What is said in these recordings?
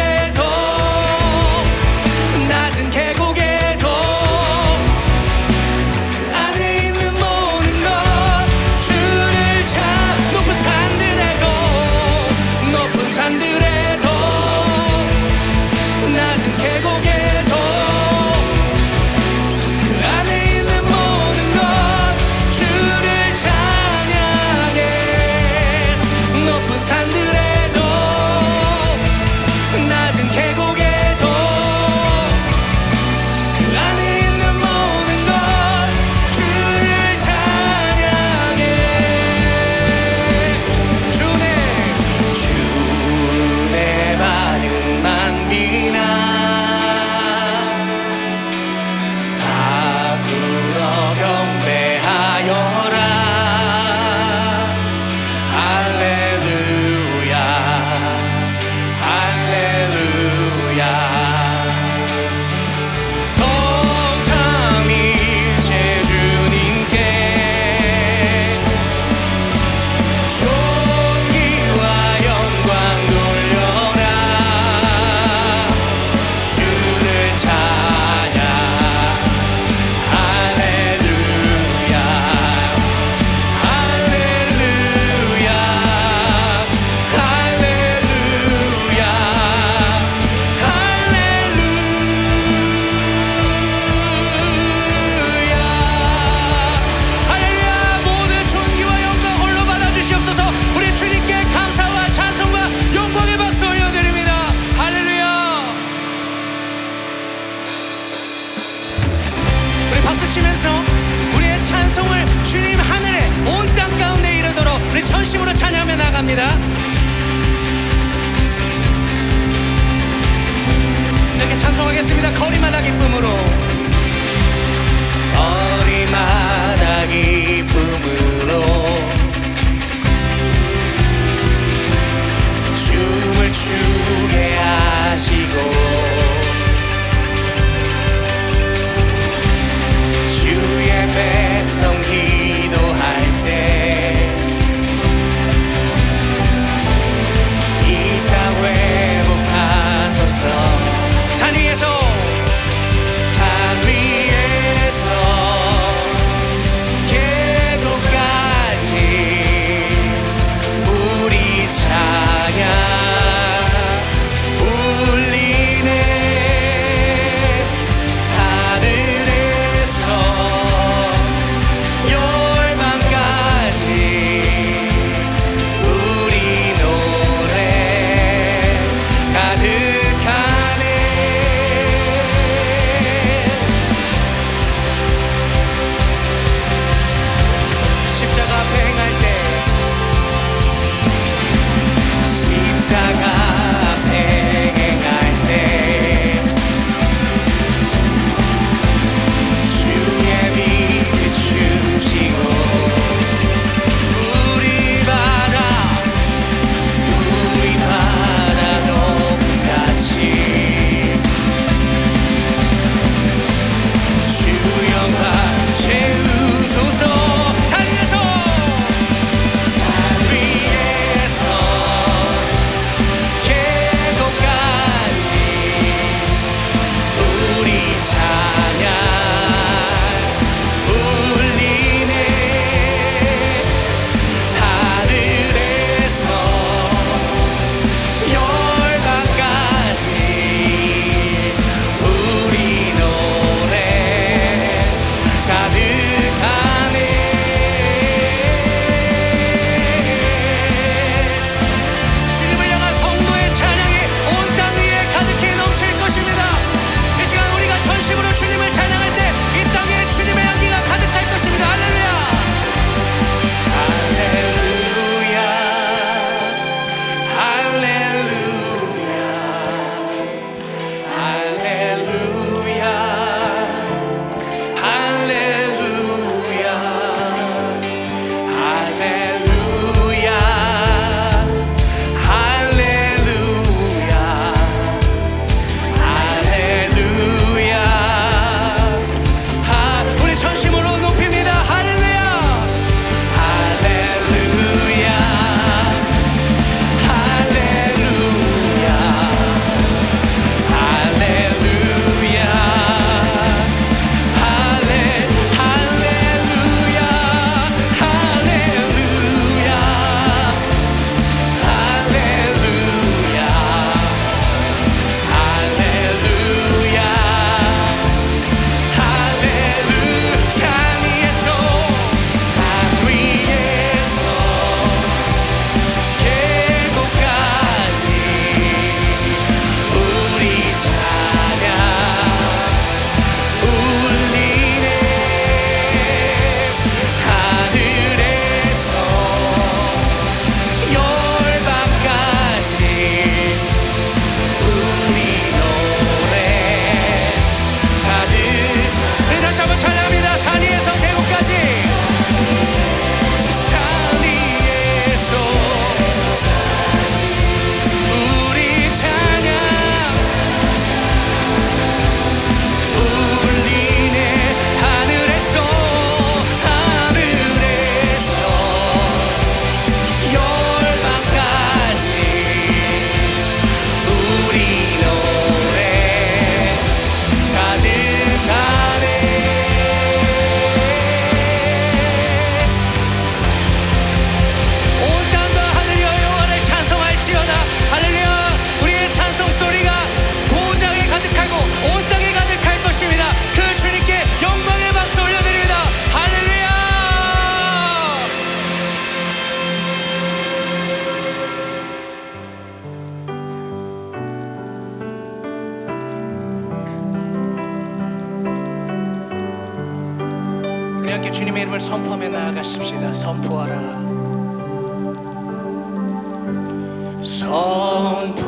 解脱 함께 찬송하겠습니다. 거리마다 기쁨으로. 거리마다 기쁨으로. 춤을 추게 하시고. 주의 백성 我。 우리 함께 주님의 이름을 선포하며 나아가십시다. 선포하라. 선포.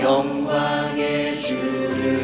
영광의 주를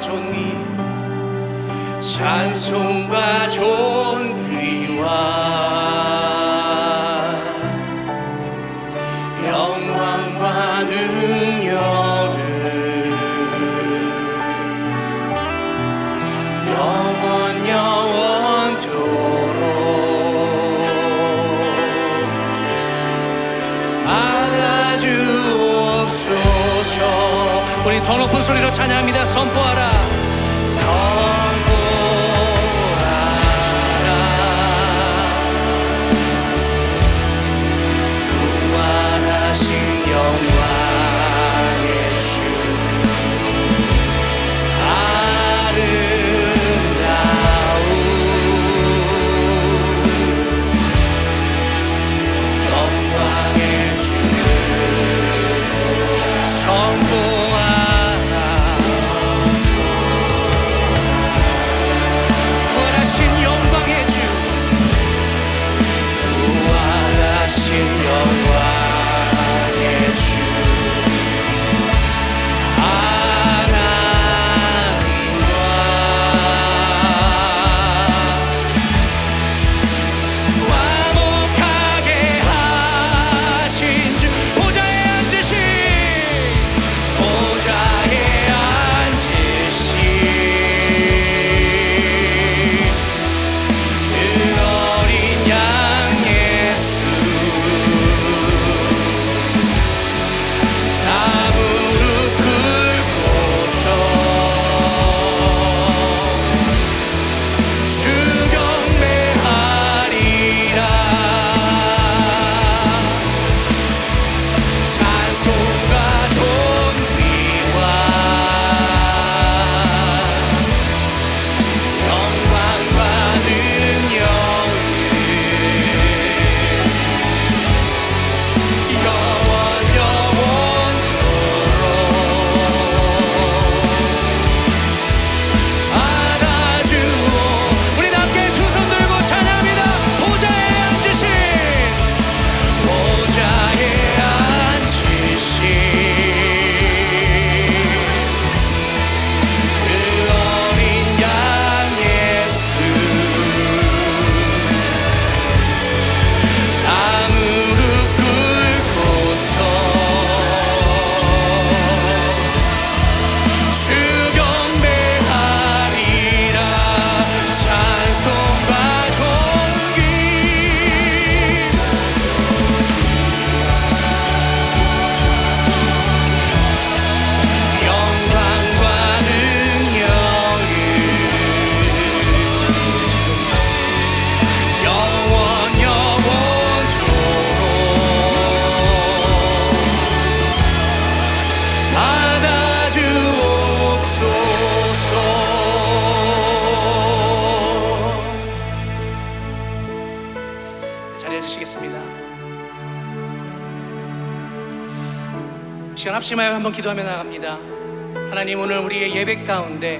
존귀 찬송과 존귀와 우리 더 높은 소리로 찬양합니다. 선포하라. 선 주시겠습니다. 시간 합심하여 한번 기도하며 나갑니다. 하나님 오늘 우리의 예배 가운데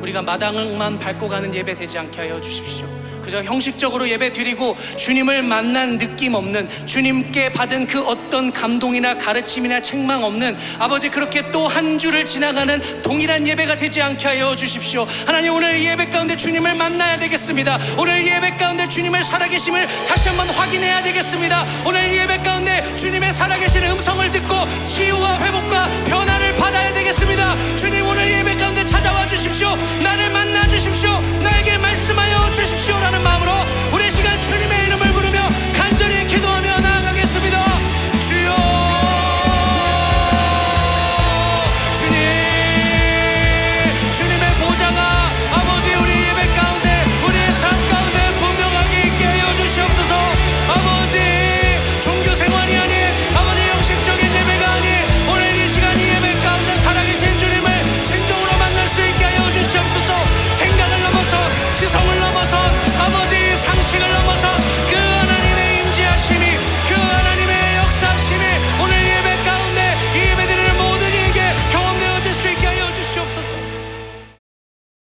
우리가 마당만 밟고 가는 예배 되지 않게 하여 주십시오 그저 형식적으로 예배 드리고 주님을 만난 느낌 없는 주님께 받은 그 어떤 감동이나 가르침이나 책망 없는 아버지 그렇게 또 한 주를 지나가는 동일한 예배가 되지 않게 하여 주십시오. 하나님 오늘 예배 가운데 주님을 만나야 되겠습니다. 오늘 예배 가운데 주님의 살아계심을 다시 한번 확인해야 되겠습니다. 오늘 예배 가운데 주님의 살아계신 음성을 듣고 치유와 회복과 변화를 받아야 되겠습니다. 주님 오늘 예배 가운데 찾아와 주십시오. 나를 만나 주십시오. 나에게 말씀하여 주십시오라는 마음으로 우리 시간 주님의 이름을 부르